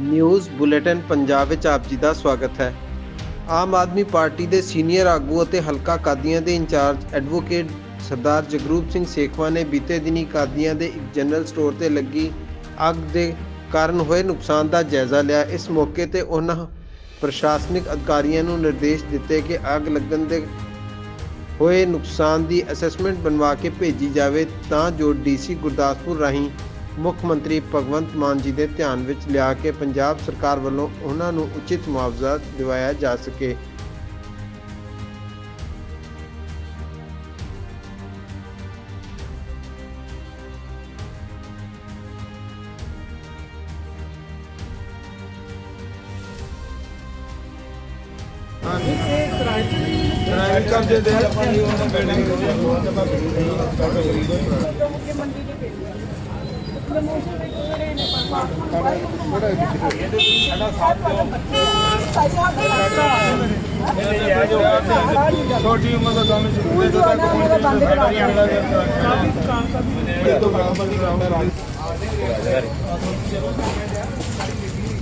News bulletin Punjab ਵਿੱਚ ਆਪ ਜੀ ਦਾ ਸਵਾਗਤ ਹੈ। ਆਮ ਆਦਮੀ ਪਾਰਟੀ ਦੇ ਸੀਨੀਅਰ ਆਗੂ ਅਤੇ ਹਲਕਾ ਕਾਦੀਆਂ ਦੇ ਇੰਚਾਰਜ ਐਡਵੋਕੇਟ ਸਰਦਾਰ ਜਗਰੂਪ ਸਿੰਘ ਸੇਖਵਾ ਨੇ ਬੀਤੇ ਦਿਨੀ ਕਾਦੀਆਂ ਦੇ ਇੱਕ ਜਨਰਲ ਸਟੋਰ ਤੇ ਲੱਗੀ ਅੱਗ ਦੇ ਕਾਰਨ ਹੋਏ ਨੁਕਸਾਨ ਦਾ ਜਾਇਜ਼ਾ ਲਿਆ। ਇਸ ਮੌਕੇ ਤੇ ਉਹਨਾਂ ਪ੍ਰਸ਼ਾਸਨਿਕ ਅਧਿਕਾਰੀਆਂ ਨੂੰ ਨਿਰਦੇਸ਼ ਦਿੱਤੇ ਕਿ ਅੱਗ ਲੱਗਣ ਦੇ ਹੋਏ ਨੁਕਸਾਨ ਦੀ ਅਸੈਸਮੈਂਟ ਬਣਵਾ ਕੇ ਭੇਜੀ ਜਾਵੇ ਤਾਂ ਜੋ ਡੀਸੀ ਗੁਰਦਾਸਪੁਰ ਰਾਹੀਂ ਮੁੱਖ ਮੰਤਰੀ ਭਗਵੰਤ ਮਾਨ ਜੀ ਦੇ ਧਿਆਨ ਵਿੱਚ ਲਿਆ ਕੇ ਪੰਜਾਬ ਸਰਕਾਰ ਵੱਲੋਂ ਉਹਨਾਂ ਨੂੰ ਉਚਿਤ ਮੁਆਵਜ਼ਾ ਦਿਵਾਇਆ ਜਾ ਸਕੇ। ਕਿਰਾਏ ਕਰਦੇ ਦੇ ਆਪਾਂ ਨਹੀਂ ਉਹਨਾਂ ਬਿਲਡਿੰਗ ਛੋਟੀ ਉਮਰ ਦਾ ਕੰਮ ਸ਼ੁਰੂ ਹੋਇਆ ਜਦੋਂ ਤੱਕ ਹੁਣ ਬੰਦ ਕਰਾ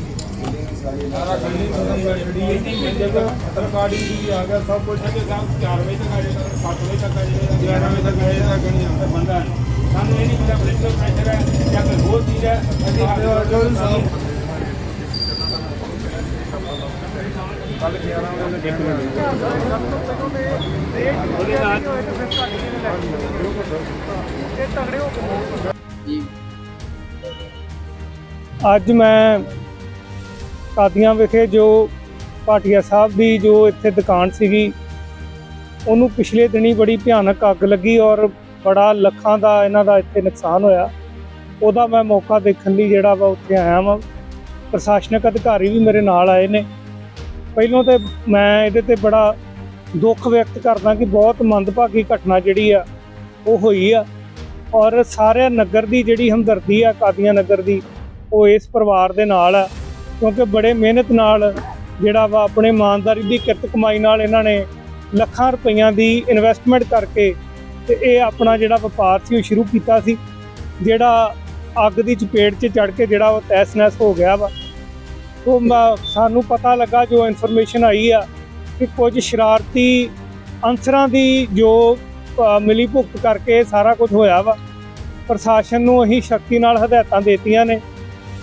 ਸਾਰਾ ਖੰਡੀ ਖਤਮ ਕਰ ਛੜੀ ਹੈ ਜੀ ਜਗ੍ਹਾ ਸਰਕਾਰੀ ਵੀ ਆ ਗਿਆ ਸਭ ਕੁਝ ਹੈ ਕੰਮ 4 ਵਜੇ ਤੱਕ ਆ ਜਾਏਗਾ 7 ਵਜੇ ਤੱਕ ਆ ਜਾਏਗਾ 11 ਵਜੇ ਤੱਕ ਆ ਜਾਏਗਾ ਗਣੀ ਆਉਂਦਾ ਬੰਦਾ ਹੈ। ਸਾਨੂੰ ਇਹ ਨਹੀਂ ਪਤਾ ਬਲੱਡ ਪ੍ਰੈਸ਼ਰ ਹੈ ਜਾਂ ਕੋਈ ਹੋਰ ਚੀਜ਼ ਹੈ ਅਸੀਂ ਚੌਧਰੀ ਸਾਹਿਬ ਕੱਲ 11 ਵਜੇ ਤੱਕ ਅੱਜ ਮੈਂ ਕਾਦੀਆਂ ਵਿਖੇ ਜੋ ਭਾਟੀਆ ਸਾਹਿਬ ਦੀ ਜੋ ਇੱਥੇ ਦੁਕਾਨ ਸੀਗੀ, ਉਹਨੂੰ ਪਿਛਲੇ ਦਿਨੀ ਬੜੀ ਭਿਆਨਕ ਅੱਗ ਲੱਗੀ ਔਰ ਬੜਾ ਲੱਖਾਂ ਦਾ ਇਹਨਾਂ ਦਾ ਇੱਥੇ ਨੁਕਸਾਨ ਹੋਇਆ। ਉਹਦਾ ਮੈਂ ਮੌਕਾ ਦੇਖਣ ਲਈ ਜਿਹੜਾ ਵਾ ਉੱਥੇ ਆਇਆ ਵਾਂ। ਪ੍ਰਸ਼ਾਸਨਿਕ ਅਧਿਕਾਰੀ ਵੀ ਮੇਰੇ ਨਾਲ ਆਏ ਨੇ। ਪਹਿਲੋਂ ਤੇ ਮੈਂ ਇਹਦੇ ਤੇ ਬੜਾ ਦੁੱਖ ਵਿਅਕਤ ਕਰਦਾ ਕਿ ਬਹੁਤ ਮੰਦਭਾਗੀ ਘਟਨਾ ਜਿਹੜੀ ਆ, ਉਹ ਹੋਈ ਆ। ਔਰ ਸਾਰੇ ਨਗਰ ਦੀ ਜਿਹੜੀ ਹਮਦਰਦੀ ਆ, ਕਾਦੀਆਂ ਨਗਰ ਦੀ, ਉਹ ਇਸ ਪਰਿਵਾਰ ਦੇ ਨਾਲ ਆ। ਕਿਉਂਕਿ ਬੜੇ ਮਿਹਨਤ ਨਾਲ ਜਿਹੜਾ ਵਾ ਆਪਣੇ ਇਮਾਨਦਾਰੀ ਦੀ ਕਿਰਤ ਕਮਾਈ ਨਾਲ ਇਹਨਾਂ ਨੇ ਲੱਖਾਂ ਰੁਪਈਆਂ ਦੀ ਇਨਵੈਸਟਮੈਂਟ ਕਰਕੇ ਤੇ ਇਹ ਆਪਣਾ ਜਿਹੜਾ ਵਪਾਰ ਸੀ, ਉਹ ਸ਼ੁਰੂ ਕੀਤਾ ਸੀ। ਜਿਹੜਾ ਅੱਗ ਦੀ ਚਪੇਟ 'ਚ ਚੜ ਕੇ ਜਿਹੜਾ ਉਹ ਤਹਿਸ-ਨਹਿਸ ਹੋ ਗਿਆ ਵਾ, ਉਹ ਸਾਨੂੰ ਪਤਾ ਲੱਗਾ ਜੋ ਇਨਫੋਰਮੇਸ਼ਨ ਆਈ ਆ ਕਿ ਕੁਝ ਸ਼ਰਾਰਤੀ ਅਨਸਰਾਂ ਦੀ ਜੋ ਮਿਲੀ ਭੁਗਤ ਕਰਕੇ ਸਾਰਾ ਕੁਝ ਹੋਇਆ ਵਾ। ਪ੍ਰਸ਼ਾਸਨ ਨੂੰ ਅਸੀਂ ਸ਼ਕਤੀ ਨਾਲ ਹਦਾਇਤਾਂ ਦਿੱਤੀਆਂ ਨੇ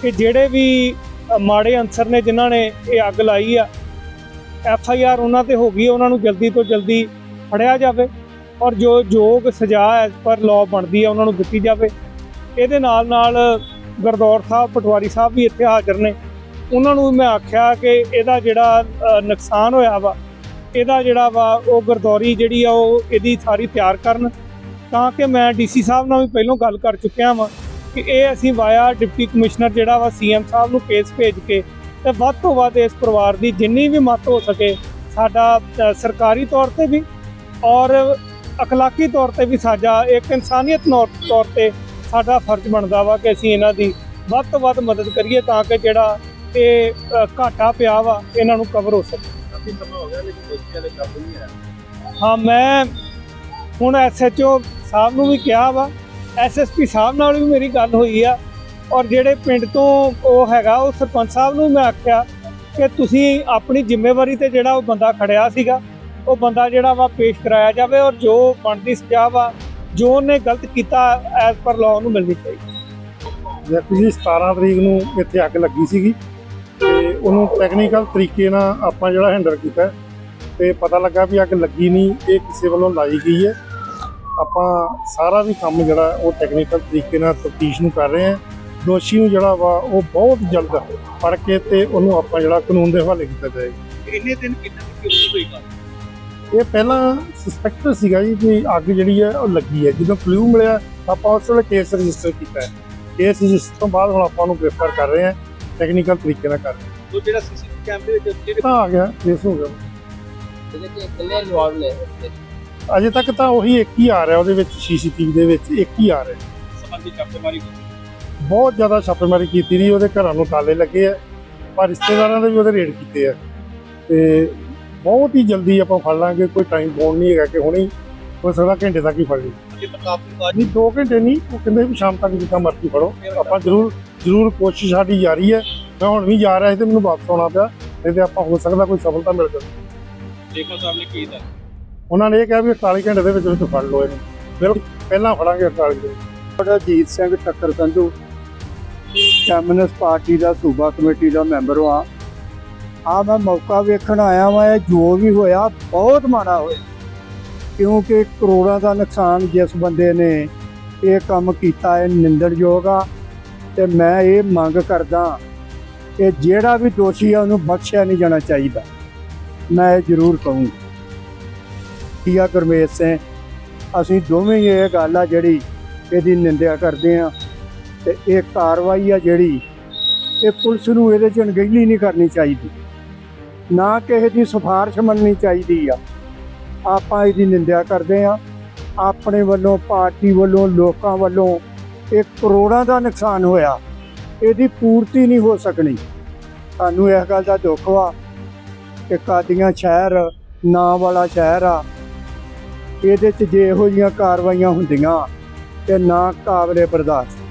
ਕਿ ਜਿਹੜੇ ਵੀ ਮਾੜੇ ਅਨਸਰ ਨੇ ਜਿਨ੍ਹਾਂ ਨੇ ਇਹ ਅੱਗ ਲਾਈ ਆ ਐਫ ਆਈ ਆਰ ਉਹਨਾਂ ਤੇ ਹੋ ਗਈ, ਉਹਨਾਂ ਨੂੰ ਜਲਦੀ ਤੋਂ ਜਲਦੀ ਫੜਿਆ ਜਾਵੇ ਔਰ ਜੋ ਯੋਗ ਸਜ਼ਾ ਐਸ ਪਰ ਲਾਅ ਬਣਦੀ ਆ, ਉਹਨਾਂ ਨੂੰ ਦਿੱਤੀ ਜਾਵੇ। ਇਹਦੇ ਨਾਲ ਨਾਲ ਗੁਰਦੌਰ ਸਾਹਿਬ, ਪਟਵਾਰੀ ਸਾਹਿਬ ਵੀ ਇੱਥੇ ਹਾਜ਼ਰ ਨੇ। ਉਹਨਾਂ ਨੂੰ ਮੈਂ ਆਖਿਆ ਕਿ ਇਹਦਾ ਜਿਹੜਾ ਨੁਕਸਾਨ ਹੋਇਆ ਵਾ, ਇਹਦਾ ਜਿਹੜਾ ਵਾ, ਉਹ ਗਰਦੌਰੀ ਜਿਹੜੀ ਆ, ਉਹ ਇਹਦੀ ਸਾਰੀ ਤਿਆਰ ਕਰਨ। ਤਾਂ ਕਿ ਮੈਂ ਡੀਸੀ ਸਾਹਿਬ ਨਾਲ ਵੀ ਪਹਿਲਾਂ ਗੱਲ ਕਰ ਚੁੱਕਿਆ ਵਾਂ ਕਿ ਇਹ ਅਸੀਂ ਵਾਇਆ ਡਿਪਟੀ ਕਮਿਸ਼ਨਰ ਜਿਹੜਾ ਵਾ ਸੀਐਮ ਸਾਹਿਬ ਨੂੰ ਕੇਸ ਭੇਜ ਕੇ ਤੇ ਵੱਧ ਤੋਂ ਵੱਧ ਇਸ ਪਰਿਵਾਰ ਦੀ ਜਿੰਨੀ ਵੀ ਮਦਦ ਹੋ ਸਕੇ, ਸਾਡਾ ਸਰਕਾਰੀ ਤੌਰ ਤੇ ਵੀ ਔਰ ਅਖਲਾਕੀ ਤੌਰ ਤੇ ਵੀ ਸਾਡਾ ਇੱਕ ਇਨਸਾਨੀਅਤ ਨੌ- ਤੌਰ ਤੇ ਸਾਡਾ ਫਰਜ਼ ਬਣਦਾ ਵਾ ਕਿ ਅਸੀਂ ਇਹਨਾਂ ਦੀ ਵੱਧ ਤੋਂ ਵੱਧ ਮਦਦ ਕਰੀਏ ਤਾਂ ਕਿ ਜਿਹੜਾ ਇਹ ਘਾਟਾ ਪਿਆ ਵਾ ਇਹਨਾਂ ਨੂੰ ਕਵਰ ਹੋ ਸਕੇ। ਕਾਫੀ ਸਮਾਂ ਹੋ ਗਿਆ ਲੇਕਿਨ ਦੋਸ਼ੀ ਵਾਲੇ ਕਾਬੂ ਨਹੀਂ ਆਇਆ। ਹਾਂ ਮੈਂ ਹੁਣ ਐਸਐਚਓ ਸਾਹਿਬ ਨੂੰ ਵੀ ਕਿਹਾ ਵਾ ਐਸਐਸਪੀ ਸਾਹਿਬ ਨਾਲ ਵੀ ਮੇਰੀ ਗੱਲ ਹੋਈ ਆ ਔਰ ਜਿਹੜੇ ਪਿੰਡ ਤੋਂ ਉਹ ਹੈਗਾ ਉਹ ਸਰਪੰਚ ਸਾਹਿਬ ਨੂੰ ਮੈਂ ਆਖਿਆ ਕਿ ਤੁਸੀਂ ਆਪਣੀ ਜ਼ਿੰਮੇਵਾਰੀ ਤੇ ਜਿਹੜਾ ਉਹ ਬੰਦਾ ਖੜਿਆ ਸੀਗਾ ਉਹ ਬੰਦਾ ਜਿਹੜਾ ਵਾ ਪੇਸ਼ ਕਰਾਇਆ ਜਾਵੇ ਔਰ ਜੋ ਬਣਦੀ ਸਜ਼ਾ ਵਾ ਜੋ ਉਹਨੇ ਗਲਤ ਕੀਤਾ ਐਜ਼ ਪਰ ਲਾਅ ਨੂੰ ਮਿਲਣੀ ਚਾਹੀਦੀ। ਦੇਖੋ ਜੀ 17 ਤਰੀਕ ਨੂੰ ਇੱਥੇ ਅੱਗ ਲੱਗੀ ਸੀਗੀ ਤੇ ਉਹਨੂੰ ਟੈਕਨੀਕਲ ਤਰੀਕੇ ਨਾਲ ਆਪਾਂ ਜਿਹੜਾ ਹੈਂਡਲ ਕੀਤਾ ਤੇ ਪਤਾ ਲੱਗਾ ਵੀ ਅੱਗ ਲੱਗੀ ਨਹੀਂ ਇਹ ਕਿਸੇ ਵੱਲੋਂ ਲਾਈ ਗਈ ਹੈ। ਆਪਾਂ ਸਾਰਾ ਵੀ ਕੰਮ ਜਿਹੜਾ ਉਹ ਟੈਕਨੀਕਲ ਤਰੀਕੇ ਨਾਲ ਤਫਤੀਸ਼ ਨੂੰ ਕਰ ਰਹੇ ਹਾਂ। ਦੋਸ਼ੀ ਨੂੰ ਜਿਹੜਾ ਵਾ ਉਹ ਬਹੁਤ ਜਲਦ ਫੜ ਕੇ ਤੇ ਉਹਨੂੰ ਆਪਾਂ ਜਿਹੜਾ ਕਾਨੂੰਨ ਦੇ ਹਵਾਲੇ ਕੀਤਾ ਜਾਏਗਾ। ਇੰਨੇ ਦਿਨ ਕਿੰਨਾ ਕਿਉਂ ਹੋਈ ਗੱਲ? ਇਹ ਪਹਿਲਾਂ ਸਸਪੈਕਟ ਸੀਗਾ ਜੀ ਕਿ ਅੱਗ ਜਿਹੜੀ ਹੈ ਉਹ ਲੱਗੀ ਹੈ ਜਦੋਂ ਕਲੂ ਮਿਲਿਆ ਆਪਾਂ ਉਸ ਵੇਲੇ ਕੇਸ ਰਜਿਸਟਰ ਕੀਤਾ ਹੈ। ਕੇਸ ਰਜਿਸਟਰ ਤੋਂ ਬਾਅਦ ਹੁਣ ਆਪਾਂ ਨੂੰ ਗ੍ਰਿਫਤਾਰ ਕਰ ਰਹੇ ਹਾਂ। ਟੈਕਨੀਕਲ ਤਰੀਕੇ ਨਾਲ ਕਰ ਰਹੇ ਹਾਂ। ਉਹ ਜਿਹੜਾ ਸੀਸੀਟੀਵੀ ਕੈਮਰੇ ਵਿੱਚ ਜਿਹੜੇ ਤਾਂ ਆ ਗਿਆ ਕੇਸ ਹੋ ਗਿਆ। ਜਿਹਦੇ ਚ ਇਕੱਲੇ ਇਨਵੋਲਵ ਨੇ ਅਜੇ ਤੱਕ ਤਾਂ ਉਹੀ ਇੱਕ ਹੀ ਆ ਰਿਹਾ ਉਹਦੇ ਵਿੱਚ ਸੀਸੀਟੀਵੀ ਦੇ ਵਿੱਚ ਇੱਕ ਹੀ ਆ ਰਿਹਾ। ਸੰਬੰਧੀ ਛਾਪੇਮਾਰੀ ਬਹੁਤ ਜ਼ਿਆਦਾ ਛਾਪੇਮਾਰੀ ਕੀਤੀ ਰਹੀ ਉਹਦੇ ਘਰਾਂ ਨੂੰ ਤਾਲੇ ਲੱਗੇ ਆ। ਪਰ ਰਿਸ਼ਤੇਦਾਰਾਂ ਦੇ ਵੀ ਉਹਦੇ ਰੇਡ ਕੀਤੇ ਆ। ਤੇ ਬਹੁਤ ਹੀ ਜਲਦੀ ਆਪਾਂ ਫੜ ਲਾਂਗੇ ਕੋਈ ਟਾਈਮ ਬੌਂਡ ਨਹੀਂ ਹੈਗਾ ਕਿ ਹੁਣੇ ਹੀ ਸਕਦਾ ਘੰਟੇ ਤੱਕ ਹੀ ਫੜ ਲਈ ਇਹ ਕਾਫੀ ਬਾਅਦ ਨਹੀਂ 2 ਘੰਟੇ ਨਹੀਂ ਉਹ ਕਹਿੰਦੇ ਵੀ ਸ਼ਾਮ ਤੱਕ ਜਿੱਦਾਂ ਮਰਜ਼ੀ ਫੜੋ। ਆਪਾਂ ਜ਼ਰੂਰ ਜ਼ਰੂਰ ਕੋਸ਼ਿਸ਼ ਸਾਡੀ ਜਾਰੀ ਹੈ। ਮੈਂ ਹੁਣ ਵੀ ਜਾ ਰਿਹਾ ਸੀ ਤੇ ਮੈਨੂੰ ਵਾਪਸ ਆਉਣਾ ਪਿਆ ਨਹੀਂ ਤੇ ਆਪਾਂ ਹੋ ਸਕਦਾ ਕੋਈ ਸਫਲਤਾ ਮਿਲ ਜਾਵੇ। ਦੇਖੋ ਸਾਹਿਬ ਨੇ ਕੀ ਦੱਸਿਆ ਉਹਨਾਂ ਨੇ ਇਹ ਕਿਹਾ ਵੀ 48 ਘੰਟੇ ਦੇ ਵਿੱਚ ਵਿੱਚ ਫੜ ਲਓ ਇਹਨੂੰ। ਬਿਲਕੁਲ ਪਹਿਲਾਂ ਫੜਾਂਗੇ 48 ਦੇ ਸਾਡਾ ਜੀਤ ਸਿੰਘ ਠੱਕਰ ਸੰਧੂ ਕਮਿਊਨਿਸਟ ਪਾਰਟੀ ਦਾ ਸੂਬਾ ਕਮੇਟੀ ਦਾ ਮੈਂਬਰ ਹਾਂ। ਆ ਮੈਂ ਮੌਕਾ ਵੇਖਣ ਆਇਆ ਵਾਂ, ਇਹ ਜੋ ਵੀ ਹੋਇਆ, ਬਹੁਤ ਮਾੜਾ ਹੋਇਆ। ਕਿਉਂਕਿ ਕਰੋੜਾਂ ਦਾ ਨੁਕਸਾਨ ਜਿਸ ਬੰਦੇ ਨੇ ਇਹ ਕੰਮ ਕੀਤਾ ਹੈ ਨਿੰਦਣਯੋਗ ਆ, ਤੇ ਮੈਂ ਇਹ ਮੰਗ ਕਰਦਾ ਕਿ ਜਿਹੜਾ ਵੀ ਦੋਸ਼ੀ ਆ, ਉਹਨੂੰ ਬਖਸ਼ਿਆ ਨਹੀਂ ਜਾਣਾ ਚਾਹੀਦਾ। ਮੈਂ ਇਹ ਜ਼ਰੂਰ ਕਹੂੰਗਾ। ਕੀਆ ਗੁਰਮੇਸ਼ ਸਿੰਘ? ਅਸੀਂ ਦੋਵੇਂ ਹੀ ਇਹ ਗੱਲ ਆ ਜਿਹੜੀ ਇਹਦੀ ਨਿੰਦਿਆ ਕਰਦੇ ਆ, ਤੇ ਇਹ ਕਾਰਵਾਈ ਆ ਜਿਹੜੀ ਇਹ ਪੁਲਿਸ ਨੂੰ ਇਹਦੇ ਚ ਅਣਗਹਿਲੀ ਨਹੀਂ ਕਰਨੀ ਚਾਹੀਦੀ। ਨਾ ਕਿਸੇ ਦੀ ਸਿਫਾਰਿਸ਼ ਮੰਨਣੀ ਚਾਹੀਦੀ ਆ। ਆਪਾਂ ਇਹਦੀ ਨਿੰਦਿਆ ਕਰਦੇ ਆ। ਆਪਣੇ ਵੱਲੋਂ, ਪਾਰਟੀ ਵੱਲੋਂ, ਲੋਕਾਂ ਵੱਲੋਂ ਇਹ ਕਰੋੜਾਂ ਦਾ ਨੁਕਸਾਨ ਹੋਇਆ। ਇਹਦੀ ਪੂਰਤੀ ਨਹੀਂ ਹੋ ਸਕਣੀ। ਸਾਨੂੰ ਇਸ ਗੱਲ ਦਾ ਦੁੱਖ ਵਾ ਕਿ ਕਾਦੀਆਂ ਸ਼ਹਿਰ, ਨਾਂ ਵਾਲਾ ਸ਼ਹਿਰ ਆ। ਇਹਦੇ 'ਚ ਜੇ ਇਹੋ ਜਿਹੀਆਂ ਕਾਰਵਾਈਆਂ ਹੁੰਦੀਆਂ ਤੇ ਨਾ ਕਾਬਲੇ ਬਰਦਾਸ਼ਤ